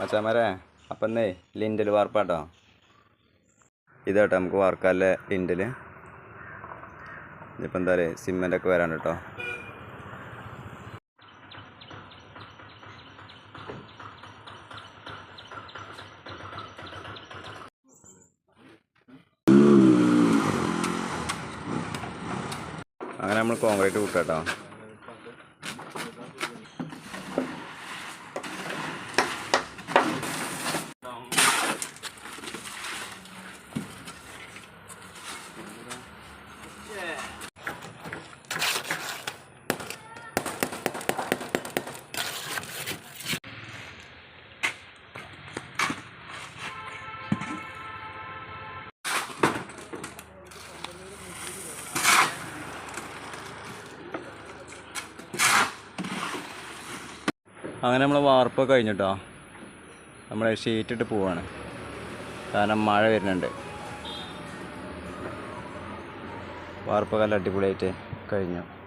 മച്ചാമാരെ അപ്പം എന്നേ ലിൻഡൽ വാർപ്പാട്ടോ. ഇതാട്ടോ നമുക്ക് വാർക്കാല്ലേ ലിൻഡൽ ഇപ്പം എന്താ പറയുക സിമ്മന്റൊക്കെ വരാണ് കേട്ടോ അങ്ങനെ നമ്മൾ കോൺക്രീറ്റ് കൂട്ടാട്ടോ. അങ്ങനെ നമ്മൾ വാർപ്പൊക്കെ കഴിഞ്ഞിട്ടോ. നമ്മൾ ഷീറ്റ് ഇട്ട് പോവാണ്. കാരണം മഴ വരുന്നുണ്ട്. വാർപ്പൊക്കെ അടിപൊളിയായിട്ട് കഴിഞ്ഞു.